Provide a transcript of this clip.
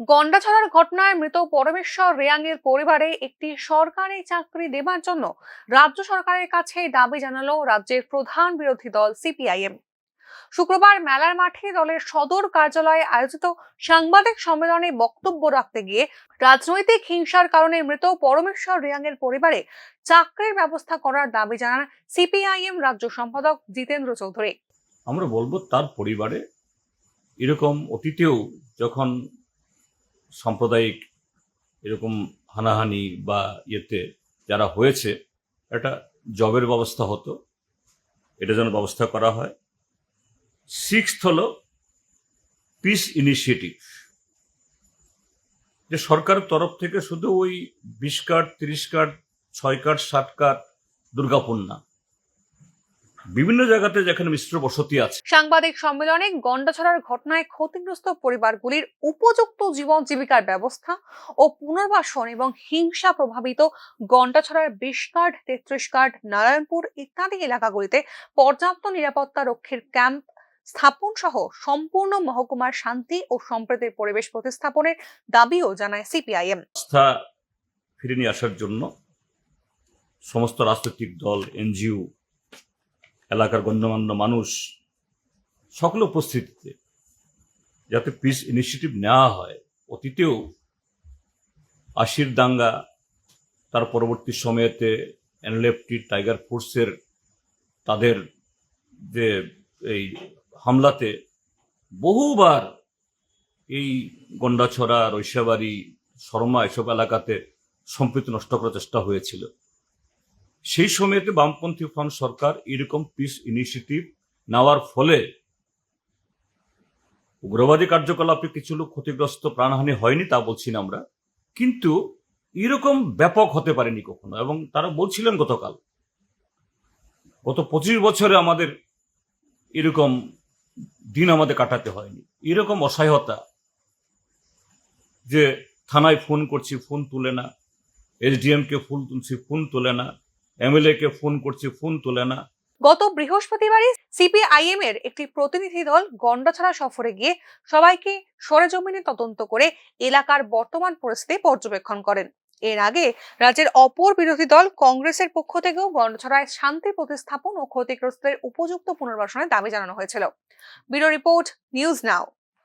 গন্ডাছড়ার ঘটনায় মৃত পরমেশ্বর রেয়াংয়ের পরিবারে একটি সরকারি চাকরি দেবার জন্য রাজ্য সরকারের কাছে দাবি জানালো রাজ্যের প্রধান বিরোধী দল সিপিআইএম। শুক্রবার মেলার মাঠে দলের সদর কার্যালয়ে আয়োজিত সাংবাদিক সম্মেলনে বক্তব্য রাখতে গিয়ে রাজনৈতিক হিংসার কারণে মৃত পরমেশ্বর রিয়াংয়ের পরিবারে চাকরির ব্যবস্থা করার দাবি জানান সিপিআইএম রাজ্য সম্পাদক জিতেন্দ্র চৌধুরী। আমরা বলব তার পরিবারে এরকম অতীতেও যখন সাম্প্রদায়িক এরকম হানাহানি বা ইয়েতে যারা হয়েছে, একটা জবের ব্যবস্থা হতো, এটা যেন ব্যবস্থা করা হয়। সিক্সথ হলো পিস ইনিশিয়েটিভ যে সরকারের তরফ থেকে শুধু ওই বিশ কার্ড, তিরিশ কার্ড, ছয় কার্ড ষাট কার্ড দুর্গাপুর না বিভিন্ন জায়গাতে যেখানে মিশ্র বসতি আছে। সাংবাদিক সম্মেলনে গন্ডাছড়ার ঘটনায় ক্ষতিগ্রস্ত পরিবারগুলির উপযুক্ত জীবন জীবিকার ব্যবস্থা ও পুনর্বাসন এবং হিংসা প্রভাবিত গন্ডাছড়ার বিশ কার্ড তেত্রিশ কার্ড নারায়ণপুর ইত্যাদি এলাকাগুলিতে পর্যাপ্ত নিরাপত্তা রক্ষীর ক্যাম্প স্থাপন সহ সম্পূর্ণ মহকুমার শান্তি ও সম্প্রীতির পরিবেশ প্রতিস্থাপনের দাবিও জানায় সিপিআইএম। ফিরে নিয়ে আসার জন্য সমস্ত রাজনৈতিক দল এনজিও এলাকার গণ্যমান্য মানুষ সকল উপস্থিতিতে যাতে পিস ইনিশিয়েটিভ নেওয়া হয়, অতীতেও আশির দাঙ্গা তার পরবর্তী সময়েতে এনলেফটি টাইগার ফোর্সের তাদের যে এই হামলাতে বহুবার এই গন্ডাছড়া, রৈশাবাড়ি, শর্মা এসব এলাকাতে সম্প্রীতি নষ্ট করার চেষ্টা হয়েছিল। সেই সময়তে বামপন্থী ফ্রন্ট সরকার এরকম পিস ইনিশিয়েটিভ নেওয়ার ফলে উগ্রবাদী কার্যকলাপে কিছু লোক ক্ষতিগ্রস্ত, প্রাণহানি হয়নি তা বলছি না আমরা। কিন্তু এরকম ব্যাপক হতে পারেনি কখনো এবং তারা বলছিলেন গতকাল। গত পঁচিশ বছরে আমাদের এরকম দিন আমাদের কাটাতে হয়নি। এরকম অসহায়তা যে থানায় ফোন করছি ফোন তুলে না। এসডিএম কে ফোন তুলছি ফোন তুলে না। এমএলএ কে ফোন করছি, ফোন তুলে না। গত বৃহস্পতিবারই সিপিআইএম এর একটি প্রতিনিধি দল গন্ডাছড়া সফরে গিয়ে সবাইকে সরেজমিনে তদন্ত করে এলাকার বর্তমান পরিস্থিতি পর্যবেক্ষণ করেন। এর আগে রাজ্যের অপর বিরোধী দল কংগ্রেসের পক্ষ থেকেও গন্ডছড়ায় শান্তি প্রতিস্থাপন ও ক্ষতিগ্রস্তদের উপযুক্ত পুনর্বাসনের দাবি জানানো হয়েছিল। Bureau report, news now.